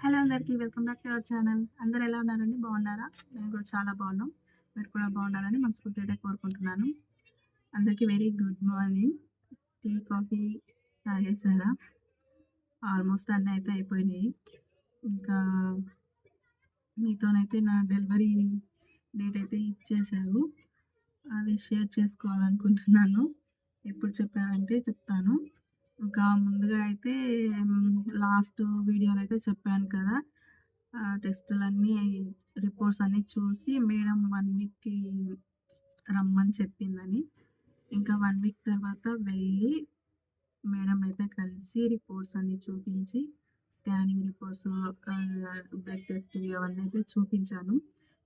Hello అందరికీ welcome back to our channel. అందరు ఎలా ఉన్నారండి? బాగున్నారా? మేము కూడా చాలా బాగున్నాం. మీరు కూడా బాగుండాలని మనస్ఫూర్తి అయితే కోరుకుంటున్నాను. అందరికీ very good morning tea coffee తాగేసారా almost అన్నీ అయితే అయిపోయినాయి. ఇంకా మీతోనైతే నా డెలివరీ డేట్ అయితే ఇచ్చేసారు అది షేర్ చేసుకోవాలనుకుంటున్నాను. ఎప్పుడు చెప్పారంటే చెప్తాను. ఇంకా ముందుగా అయితే లాస్ట్ వీడియోలో అయితే చెప్పాను కదా. టెస్టులన్నీ రిపోర్ట్స్ అన్నీ చూసి మేడం వన్ వీక్కి రమ్మని చెప్పిందని. ఇంకా వన్ వీక్ తర్వాత వెళ్ళి మేడం అయితే కలిసి రిపోర్ట్స్ అన్నీ చూపించి స్కానింగ్ రిపోర్ట్స్ బ్లడ్ టెస్ట్ అవన్నీ అయితే చూపించాను.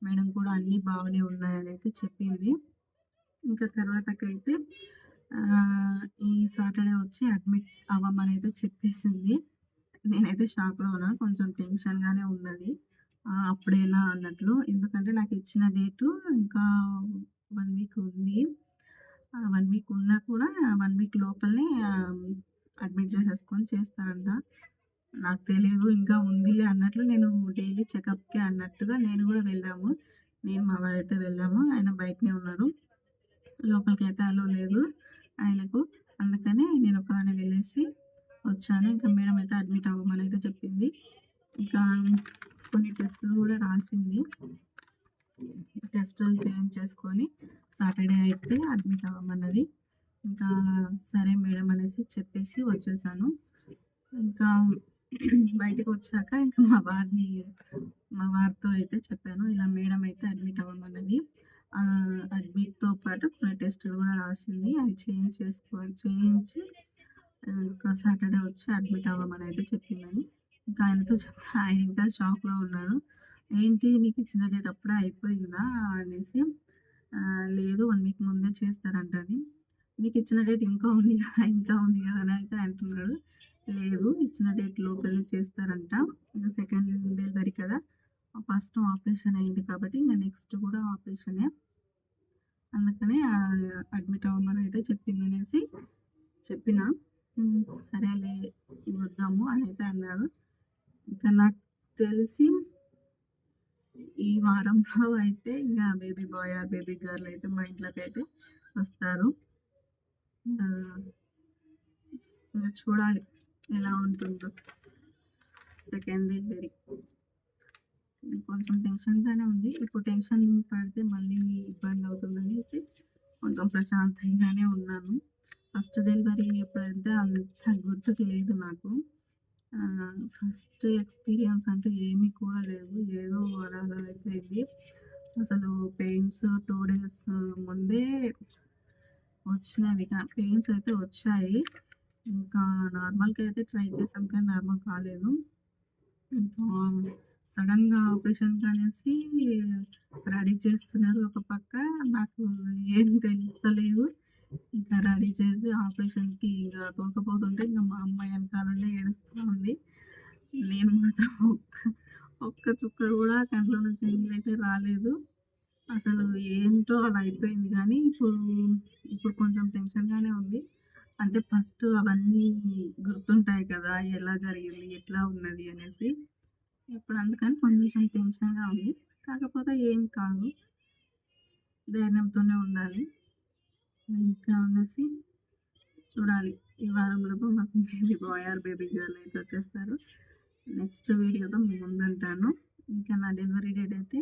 మేడం కూడా అన్నీ బాగానే ఉన్నాయని అయితే చెప్పింది. ఇంకా తర్వాతకైతే ఈ సాటర్డే వచ్చి అడ్మిట్ అవ్వమని అయితే చెప్పేసింది. నేనైతే షాక్లో ఉన్నా కొంచెం టెన్షన్గానే ఉన్నది. అప్పుడేనా అన్నట్లు. ఎందుకంటే నాకు ఇచ్చిన డేటు ఇంకా వన్ వీక్ ఉంది. వన్ వీక్ ఉన్నా కూడా వన్ వీక్ లోపలనే అడ్మిట్ చేసేసుకొని చేస్తారంట. నాకు తెలియదు ఇంకా ఉందిలే అన్నట్లు నేను డైలీ చెకప్కి అన్నట్టుగా నేను కూడా వెళ్ళాము. నేను మా వారైతే వెళ్ళాము. ఆయన బయటనే ఉన్నారు. లోపలికి అయితే అలో లేదు. ఆయనకు. అందుకని నేను ఒకదాన్ని వెళ్ళేసి వచ్చాను. ఇంకా మేడం అయితే అడ్మిట్ అవ్వమని అయితే చెప్పింది. ఇంకా కొన్ని టెస్టులు కూడా రాసింది. టెస్టులు చేంజ్ చేసుకొని సాటర్డే అయితే అడ్మిట్ అవ్వమన్నది. ఇంకా సరే మేడం అనేసి చెప్పేసి వచ్చేసాను. ఇంకా బయటకు వచ్చాక ఇంకా మా వారిని మా వారితో అయితే చెప్పాను. ఇలా మేడం అయితే అడ్మిట్ అవ్వమన్నది. అడ్మిట్తో పాటు కొన్ని టెస్టులు కూడా రాసింది. అవి చేంజ్ చేసుకో చేయించి ఇంకా సాటర్డే వచ్చి అడ్మిట్ అవ్వమని అయితే చెప్పిందని. ఇంకా ఆయనతో చెప్తే ఆయన ఇంకా షాక్లో ఉన్నాడు ఏంటి నీకు ఇచ్చిన డేట్ అప్పుడే అయిపోయిందా? అనేసి లేదు వన్ వీక్ ముందే చేస్తారంటని. మీకు ఇచ్చిన డేట్ ఇంకా ఉంది కదా ఇంకా ఉంది కదా అని అయితే అంటున్నాడు. లేదు ఇచ్చిన డేట్ లోపలే చేస్తారంట. సెకండ్ సెకండ్ డెలివరీ కదా. ఫస్ట్ ఆపరేషన్ అయింది కాబట్టి ఇంకా నెక్స్ట్ కూడా ఆపరేషనే. అందుకనే అడ్మిట్ అవ్వమని అయితే చెప్పింది అనేసి చెప్పిన సరేలే వద్దాము అని అయితే అన్నాడు. ఇంకా నాకు తెలిసి ఈ వారంలో అయితే ఇంకా baby boy or baby girl అయితే మా ఇంట్లోకి అయితే వస్తారు ఇంకా చూడాలి ఎలా ఉంటుందో. సెకండ్ డెలివరీ కొంచెం టెన్షన్గానే ఉంది. ఇప్పుడు టెన్షన్ పడితే మళ్ళీ ఇబ్బంది అవుతుందని కొంచెం ప్రశాంతంగానే ఉన్నాను. ఫస్ట్ డెలివరీ ఎప్పుడైతే అంత గుర్తుకు లేదు నాకు. ఫస్ట్ ఎక్స్పీరియన్స్ అంటూ ఏమీ కూడా లేదు ఏదో అలాగా అయిపోయింది అసలు పెయిన్స్ టూ డేస్ ముందే వచ్చినవి. పెయిన్స్ అయితే వచ్చాయి. ఇంకా నార్మల్గా అయితే ట్రై చేసాం కానీ నార్మల్ కాలేదు. ఇంకా సడన్గా ఆపరేషన్ అనేసి రెడీ చేస్తున్నారు ఒక పక్క. నాకు ఏం తెలుస్తలేదు. ఇంకా రెడీ చేసి ఆపరేషన్కి ఇంకా తోకపోతుంటే ఇంకా మా అమ్మాయి వెనకాలంటే ఏడుస్తూ ఉంది. నేను మాత్రం ఒక్క ఒక్క చుక్క కూడా కంట్లో నుంచి నీళ్ళైతే రాలేదు. అసలు ఏంటో అలా అయిపోయింది కానీ ఇప్పుడు ఇప్పుడు కొంచెం టెన్షన్గానే ఉంది. అంటే ఫస్ట్ అవన్నీ గుర్తుంటాయి కదా ఎలా జరిగింది ఎట్లా ఉన్నది అనేసి. ఇప్పుడు అందుకని కొంచెం టెన్షన్గా ఉంది. కాకపోతే ఏం కాదు. ధైర్యంతోనే ఉండాలి. ఇంకా అనేసి చూడాలి. ఈ వారంలోపు మాకు baby boy or baby girl అయితే వచ్చేస్తారు. నెక్స్ట్ వీడియోతో మీ ముందుంటాను ఇంకా నా డెలివరీ డేట్ అయితే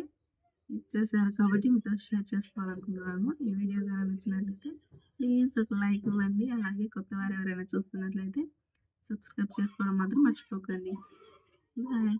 ఇచ్చేసారు కాబట్టి మీతో షేర్ చేసుకోవాలనుకుంటున్నాను. ఈ వీడియో కానీ నచ్చినట్లయితే ప్లీజ్ ఒక లైక్ ఇవ్వండి. అలాగే కొత్త వారు ఎవరైనా చూస్తున్నట్లయితే సబ్స్క్రైబ్ చేసుకోవడం మాత్రం మర్చిపోకండి. బాయ్